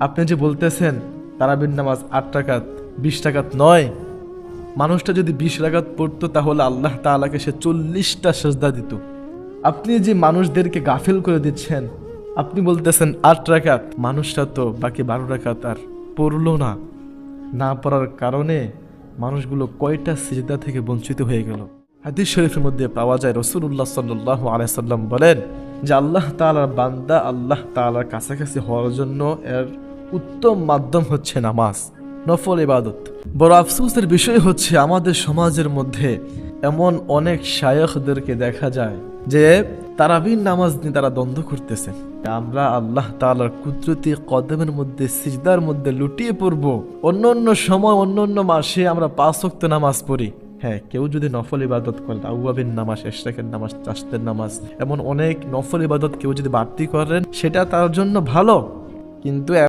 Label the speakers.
Speaker 1: আপনি যে বলতেছেন, তারাবির নামাজ আট টাকাত বিশ টাকাত নয়। মানুষটা যদি বিশ রাকাত পড়তো, তাহলে আল্লাহ তাআলাকে সে চল্লিশটা সেজদা দিত। আপনি যে মানুষদেরকে গাফিল করে দিচ্ছেন, আপনি বলতেছেন আট রাকাত, মানুষটা তো বাকি বারো রাকাত আর পড়ল না। না পড়ার কারণে মানুষগুলো কয়টা সিজদা থেকে বঞ্চিত হয়ে গেল? হাদিস শরীফের মধ্যে পাওয়া যায় রসুল্লাহ সাল্লাহ আলাইসাল্লাম বলেন যে আল্লাহ তাআলার বান্দা আল্লাহ তাআলার কাছাকাছি হওয়ার জন্য এর উত্তম মাধ্যম হচ্ছে নামাজ, নফল ইবাদত। বড় আফসোসের বিষয় হচ্ছে আমাদের সমাজের মধ্যে এমন অনেক শায়খদেরকে দেখা যায় যে তারাবির নামাজ নিয়ে তারা দ্বন্দ্ব করতেছে। আমরা আল্লাহ তাআলার কুদরতি কদমের মধ্যে, সিজদার মধ্যে লুটিয়ে পড়ব। অন্য অন্য সময়, অন্য অন্য মাসে আমরা পাঁচ নামাজ পড়ি। হ্যাঁ কেউ যদি নফল ইবাদত করেন আউয়াবিন নামাজ, এশরাকের নামাজ চাষতের নামাজ, এমন অনেক নফল ইবাদত কেউ যদি বাড়তি করেন, সেটা তার জন্য ভালো। কিন্তু